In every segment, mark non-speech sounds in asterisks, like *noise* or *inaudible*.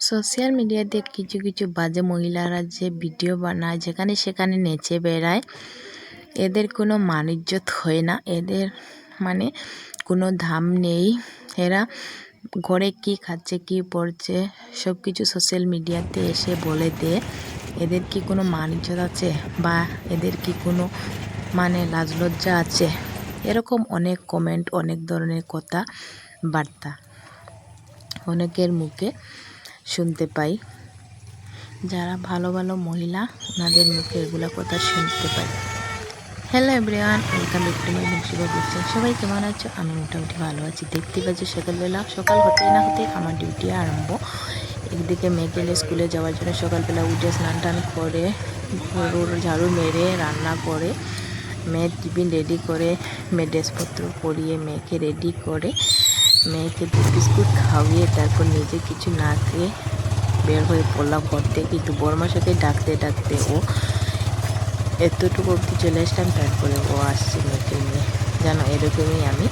Social মিডিয়াতে কিছু কিছু বাজে মহিলারা যে ভিডিও বানায়, যেখানে সেখানে নেচে বেড়ায়, এদের কোনো মান ইজ্জত হয় না। এদের মানে কোনো ধাম নেই। এরা ঘরে কি খাচ্ছে, কি পড়ছে সব কিছু সোশ্যাল মিডিয়াতে এসে বলে দেয় এদের কি কোনো মান ইজ্জত আছে? বা এদের কি কোনো মানে লাজ লজ্জা আছে? এরকম অনেক কমেন্ট অনেক ধরনের কথা, বার্তা অনেকের মুখে। শুনতে পাই। যারা ভালো ভালো মহিলা, ওনাদের মুখে এগুলো কথা শুনতে পাই। Hello everyone welcome back to my মুন্সিবা বলছেন সবাই কেমন আছো? আমি মোটামুটি ভালো আছি। দেখতে পাচ্ছি, সকালবেলা, সকাল হতেই না হতেই আমার ডিউটি আরম্ভ। একদিকে মেয়ে গেলে স্কুলে যাওয়ার জন্য সকালবেলা উঠে স্নান টান করে, গরুর ঝাড়ু মেরে, রান্না করে, মেয়ের টিফিন রেডি করে মেয়ে ড্রেসপত্র পরিয়ে, মেয়েকে রেডি করে মেয়েকে বিস্কুট খাওয়িয়ে তারপর নিজে কিছু না খেয়ে বের হয়ে পড়লাম করতে কিন্তু বর্মাশাকে ডাকতে ডাকতে ও এতটুকু অব্দি চলে আসলাম, তারপরে ও আসছে মেয়েকে নিয়ে। জানো, এরকমই আমি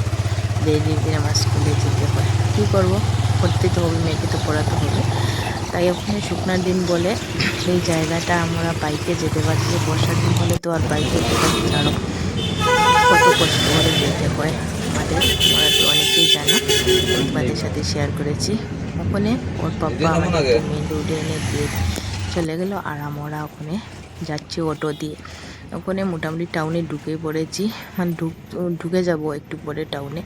ডেইলি দিন আমার স্কুলে যেতে হয়। কী করব? করতে তো হবে, মেয়েকে তো পড়াতে হবে। তাই ওখানে শুকনার দিন বলে সেই জায়গাটা আমরা বাইকে যেতে পারছি বর্ষার দিন হলে তো আর বাইকে ছাড়ো কত কষ্ট করে যেতে হয় আমাদের তোমরা তো অনেকেই জানো তোমাদের সাথে শেয়ার করেছি। ওখানে ওর পাপ্পা আমাদেরকে মেন রোডে এনে দিয়ে চলে গেল আর আমরা ওখানে যাচ্ছি অটো দিয়ে। ওখানে মোটামুটি টাউনে ঢুকে পড়েছি। মানে ঢুক ঢুকে যাব একটু পরে টাউনে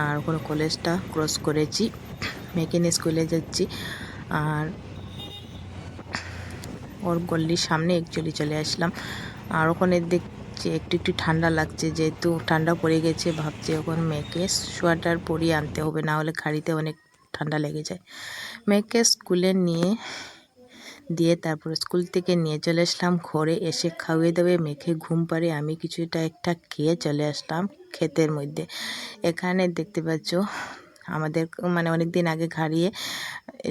আর ওখানে কলেজটা ক্রস করেছি। মেকেন স্কুলে যাচ্ছি। আর ওর গল্লির সামনে একচুয়ালি চলে আসলাম। আর ওখানে দেখছি একটু একটু ঠান্ডা লাগছে, যেহেতু ঠান্ডা পড়ে গেছে, ভাবছি এখন মেয়েকে সোয়েটার পরিয়ে আনতে হবে, না হলে খাড়িতে অনেক ঠান্ডা লেগে যায়। মেয়েকে স্কুলে নিয়ে, দিয়ে তারপর স্কুল থেকে নিয়ে চলে আসলাম, ঘরে এসে খাওয়িয়ে দেবে মেখে ঘুম পাড়ে আমি কিছুটা একটা খেয়ে চলে আসলাম ক্ষেতের মধ্যে। এখানে দেখতে পাচ্ছ, আমাদের মানে অনেক দিন আগে ঘাড়িয়ে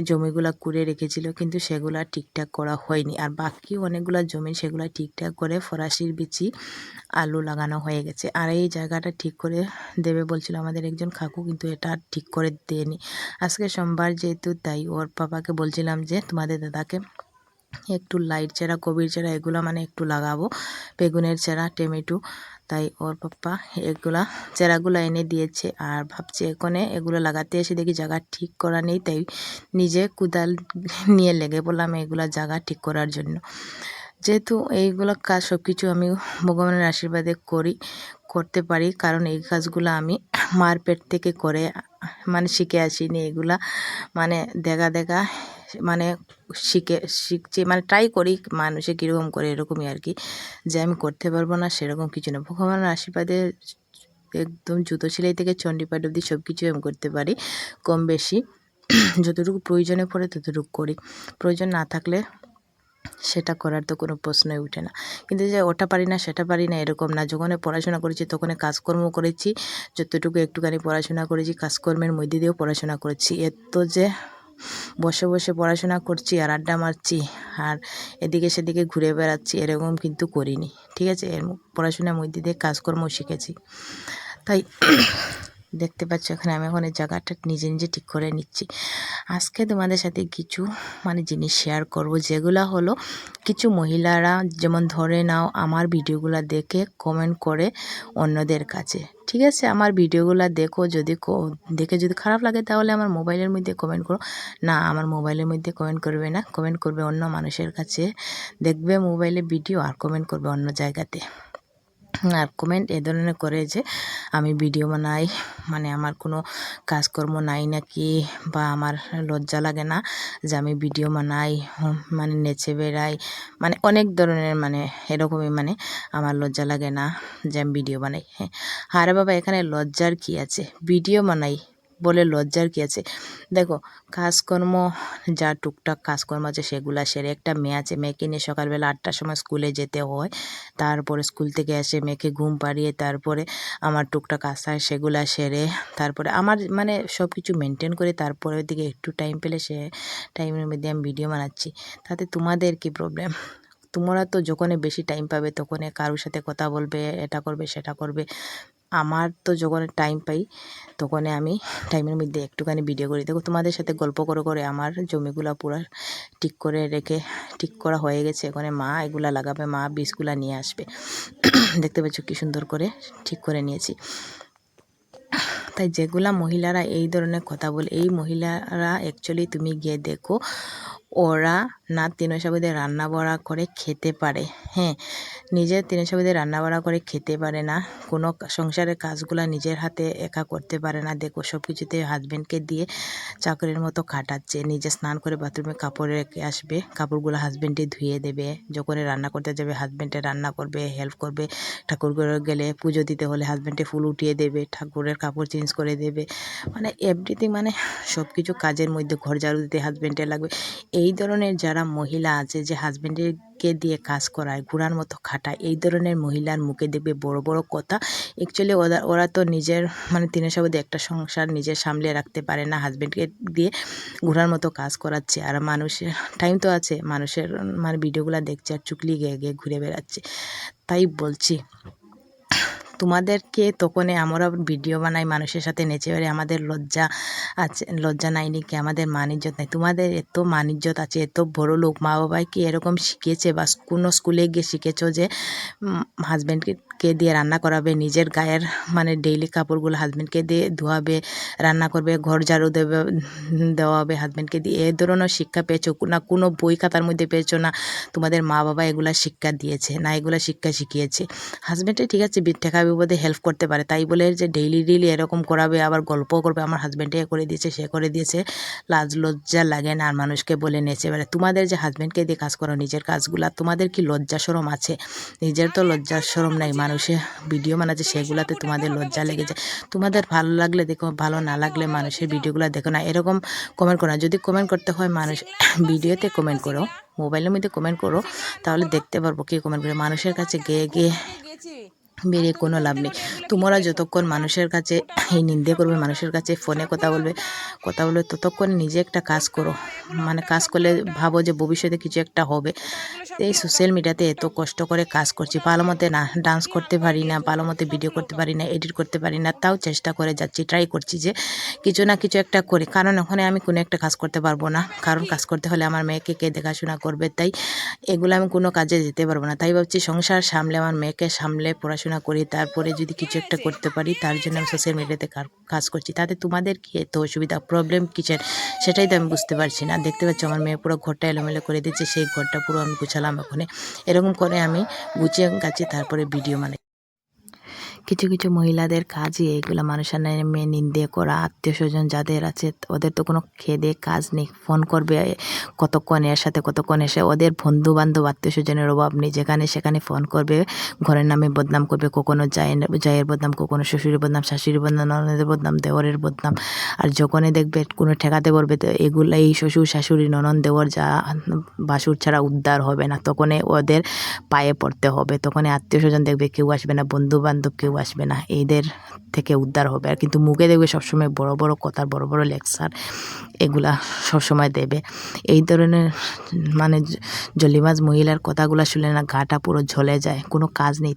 জমিগুলা কুড়ে রেখেছিল, কিন্তু সেগুলা ঠিকঠাক করা হয়নি। আর বাকি অনেকগুলো জমি সেগুলো ঠিকঠাক করে ফরাসির বিচি আলু লাগানো হয়ে গেছে। আর এই জায়গাটা ঠিক করে দেবে বলছিল আমাদের একজন কাকু, কিন্তু এটা ঠিক করে দেয়নি। আজকে সোমবার যেহেতু, তাই ওর পাপাকে বলছিলাম যে, তোমাদের দাদাকে একটু লাইট চারা কবির চারা, এগুলো মানে একটু লাগাবো। বেগুনের চারা, টমেটো তাই ওর পাপ্পা এগুলা চারাগুলো এনে দিয়েছে আর ভাবছি এখানে এগুলো লাগাতে এসে দেখি জায়গা ঠিক করা নেই, তাই নিজে কুদাল নিয়ে লেগে পড়লাম এগুলা জায়গা ঠিক করার জন্য। যেহেতু এইগুলো কাজ সব কিছু আমি ভগবানের আশীর্বাদে করি, করতে পারি, কারণ এই কাজগুলো আমি মার পেট থেকে করে মানে শিখে আসিনি এগুলা মানে দেখা দেখা মানে শিখে, শিখছি মানে ট্রাই করি মানুষে কীরকম করে এরকমই আর কি, যে আমি করতে পারব না, সেরকম কিছু না। ভগবানের আশীর্বাদে একদম জুতো সেলাই থেকে চণ্ডীপাঠ অবধি সব কিছু আমি করতে পারি, কম বেশি। যতটুকু প্রয়োজনে পড়ে ততটুকু করি। প্রয়োজন না থাকলে সেটা করার তো কোনো প্রশ্নই উঠে না। কিন্তু যে ওটা পারি না, সেটা পারি না, এরকম না। যখন পড়াশোনা করেছি তখন কাজকর্ম করেছি, যতটুকু একটুখানি পড়াশোনা করেছি, কাজকর্মের মধ্যে দিয়েও পড়াশোনা করেছি। এত যে বসে বসে পড়াশোনা করছি আর আড্ডা মারছি আর এদিকে সেদিকে ঘুরে বেড়াচ্ছি, এরকম কিন্তু করিনি। ঠিক আছে? এর পড়াশোনার মধ্যে দিয়ে কাজকর্ম শিখেছি। তাই দেখতে পাচ্ছ, এখানে আমি এখন এই জায়গাটা নিজে নিজে ঠিক করে নিচ্ছি। আজকে তোমাদের সাথে কিছু মানে জিনিস শেয়ার করব, যেগুলো হলো কিছু মহিলারা যেমন ধরে নাও আমার ভিডিওগুলো দেখে কমেন্ট করে অন্যদের কাছে। ঠিক আছে? আমার ভিডিওগুলো দেখো, যদি দেখে যদি খারাপ লাগে তাহলে আমার মোবাইলের মধ্যে কমেন্ট করো। না, আমার মোবাইলের মধ্যে কমেন্ট করবে না কমেন্ট করবে অন্য মানুষের কাছে। দেখবে মোবাইলে ভিডিও আর কমেন্ট করবে অন্য জায়গাতে। আর কমেন্ট এ ধরনের করে যে আমি ভিডিও বানাই মানে আমার কোনো কাজকর্ম নাই নাকি বা আমার লজ্জা লাগে না যে আমি ভিডিও বানাই মানে নেচে বেড়াই মানে অনেক ধরনের মানে এরকমই মানে আমার লজ্জা লাগে না যে আমি ভিডিও বানাই। হ্যাঁ আরে বাবা, এখানে লজ্জার কি আছে? ভিডিও বানাই বলে লজ্জার কী আছে? দেখো, কাজকর্ম, যা টুকটাক কাজকর্ম আছে সেগুলা সেরে একটা মেয়ে আছে, মেয়েকে নিয়ে সকালবেলা আটটার সময় স্কুলে যেতে হয়। তারপরে স্কুল থেকে এসে মেয়েকে ঘুম পাড়িয়ে তারপরে আমার টুকটাক কাজ থাকে সেগুলা সেরে তারপরে আমার মানে সব কিছু মেনটেন করে তারপরে দিকে একটু টাইম পেলে সে টাইমের মধ্যে আমি ভিডিও বানাচ্ছি। তাতে তোমাদের কি প্রবলেম তোমরা তো যখনই বেশি টাইম পাবে তখনই কারোর সাথে কথা বলবে, এটা করবে, সেটা করবে। আমার তো যখন টাইম পাই তখন আমি টাইমের মধ্যে একটুখানি ভিডিও করি। দেখো, তোমাদের সাথে গল্প করে করে আমার জমিগুলা পুরো ঠিক করে রেখে, ঠিক করা হয়ে গেছে। এখানে মা এগুলা লাগাবে, মা বীজগুলা নিয়ে আসবে। দেখতে পাচ্ছ কি সুন্দর করে ঠিক করে নিয়েছি। তাই যেগুলা মহিলারা এই ধরনের কথা বলে, এই মহিলারা অ্যাকচুয়ালি তুমি গিয়ে দেখো, ওরা না তিন সাবিদে রান্না বাড়া করে খেতে পারে। হ্যাঁ নিজের তিন রান্না বাড়া করে খেতে পারে না, কোনো সংসারের কাজগুলা নিজের হাতে একা করতে পারে না। দেখো সব কিছুতে হাজব্যান্ডকে দিয়ে চাকরির মতো খাটাচ্ছে, নিজে স্নান করে বাথরুমে কাপড় রেখে আসবে, কাপড়গুলো হাজব্যান্ডে ধুয়ে দেবে, যখন রান্না করতে যাবে হাজব্যান্ডে রান্না করবে হেল্প করবে ঠাকুর গেলে পুজো দিতে হলে হাজব্যান্ডে ফুল উঠিয়ে দেবে, ঠাকুরের কাপড় চেঞ্জ করে দেবে। মানে এভরিথিং মানে সব কিছু কাজের মধ্যে ঘর ঝাড়ু দিতে হাজব্যান্ডে লাগবে। এই ধরনের যারা মহিলা আছে, যে হাজব্যান্ডেরকে দিয়ে কাজ করায়, ঘোড়ার মতো খাটায়। এই ধরনের মহিলার মুখে দেখবে বড় বড় কথা। অ্যাকচুয়ালি ওরা ওরা তো নিজের মানে তিনের সাবধে একটা সংসার নিজের সামলে রাখতে পারে না হাজব্যান্ডকে দিয়ে ঘোড়ার মতো কাজ করাচ্ছে। আর মানুষের টাইম তো আছে, মানুষের মানে ভিডিওগুলো দেখছে আর চুকলি গিয়ে গিয়ে ঘুরে বেড়াচ্ছে। তাই বলছি। তোমাদেরকে তখনই আমরা ভিডিও বানাই, মানুষের সাথে নেচে বেড়ে আমাদের লজ্জা আছে, লজ্জা নাই নাকি? আমাদের মানিজ্যত নাই। তোমাদের এত মানিজ্যত আছে, এত বড় লোক মা বাবাই কি এরকম শিখিয়েছে বা কোনো স্কুলে গিয়ে শিখেছো যে হাজব্যান্ডকে কে দিয়ে রান্না করাবে, নিজের গায়ের মানে ডেইলি কাপড়গুলো হাজব্যান্ডকে দিয়ে ধোয়াবে, রান্না করবে, ঘর ঝাড়ু দেবে দেওয়া হবে হাজব্যান্ডকে দিয়ে। এ ধরনের শিক্ষা পেয়েছ? না, কোনো বই খাতার মধ্যে পেয়েছ না? তোমাদের মা বাবা এগুলা শিক্ষা দিয়েছে, না এগুলা শিক্ষা শিখিয়েছে। হাজব্যান্ডে ঠিক আছে টাকা বিপদে হেল্প করতে পারে। তাই বলে যে ডেইলি ডেইলি এরকম করাবে, আবার গল্প করবে। আমার হাজব্যান্ডে এ করে দিয়েছে, সে করে দিয়েছে। লাজ লজ্জা লাগে না আর মানুষকে বলে নেচে বেড়ে তোমাদের যে হাজব্যান্ডকে দিয়ে কাজ করো, নিজের কাজগুলা, তোমাদের কি লজ্জা সরম আছে? নিজের তো লজ্জা সরম নাই মানুষে ভিডিও বানাচ্ছে, সেগুলাতে তোমাদের লজ্জা লেগে যায়। তোমাদের ভালো লাগলে দেখো, ভালো না লাগলে মানুষের ভিডিওগুলো দেখো না। এরকম কমেন্ট করো না। যদি কমেন্ট করতে হয় মানুষ *coughs* ভিডিওতে কমেন্ট করো মোবাইলের মধ্যে কমেন্ট করো, তাহলে দেখতে পারব কি কমেন্ট করে। মানুষের কাছে গিয়ে গিয়ে বেরিয়ে কোনো লাভ নেই। তোমরা যতক্ষণ মানুষের কাছে এই নিন্দে করবে, মানুষের কাছে ফোনে কথা বলবে কথা বলবে, ততক্ষণ নিজে একটা কাজ করো। মানে কাজ করলে ভাবো যে ভবিষ্যতে কিছু একটা হবে। এই সোশ্যাল মিডিয়াতে এত কষ্ট করে কাজ করছি। ভালো মতে না ডান্স করতে পারি না, ভালো মতে ভিডিও করতে পারি না এডিট করতে পারি না, তাও চেষ্টা করে যাচ্ছি ট্রাই করছি যে কিছু না কিছু একটা করি। কারণ ওখানে আমি কোনো একটা কাজ করতে পারব না। কারণ কাজ করতে হলে আমার মেয়েকে কে দেখাশোনা করবে? তাই এগুলো আমি কোনো কাজে যেতে পারব না। তাই ভাবছি সংসার সামলে, আমার মেয়েকে সামলে, পড়াশোনা করি তারপরে যদি কিছু একটা করতে পারি, তার জন্য আমি সোশ্যাল মিডিয়াতে কাজ করছি। তাতে তোমাদের কি এত অসুবিধা? প্রবলেম কিচেন সেটাই তো আমি বুঝতে পারছি না। দেখতে পাচ্ছি আমার মেয়ে পুরো ঘরটা এলোমেলো করে দিচ্ছে, সেই ঘরটা পুরো আমি গুছালাম ওখানে। এরকম করে আমি গুছিয়ে গাছি তারপরে ভিডিও মানে কিছু কিছু মহিলাদের কাজই এইগুলো মানুষের নামে নিন্দে করা, আত্মীয় স্বজন যাদের আছে ওদের তো কোনো খেদে কাজ নেই। ফোন করবে কতক্ষণ এর সাথে, কতক্ষণ এসে ওদের বন্ধু বান্ধব আত্মীয় স্বজনের অভাব নেই। যেখানে সেখানে ফোন করবে, ঘরের নামে বদনাম করবে, কখনো জায়ের জায়ের বদনাম, কখনো শ্বশুরের বদনাম, শাশুড়ির বদনাম, ননদের বদনাম দেওয়ারের বদনাম। আর যখনই দেখবে কোনো ঠেকাতে পারবে তো এগুলো এই শ্বশুর, শাশুড়ি ননন দেওর যা বাসুর ছাড়া উদ্ধার হবে না। তখনই ওদের পায়ে পড়তে হবে। তখনই আত্মীয় স্বজন দেখবে কেউ আসবে না বন্ধু বান্ধব কেউ আসবে না, এদের থেকে উদ্ধার হবে। আর কিন্তু মুখে দেখবে সবসময় বড় বড় কথার, বড় বড় লেকচার এগুলা সবসময় দেবে। এই ধরনের মানে জলিমাজ মহিলার কথাগুলো শুনে না গাটা পুরো ঝলে যায়, কোনো কাজ নেই।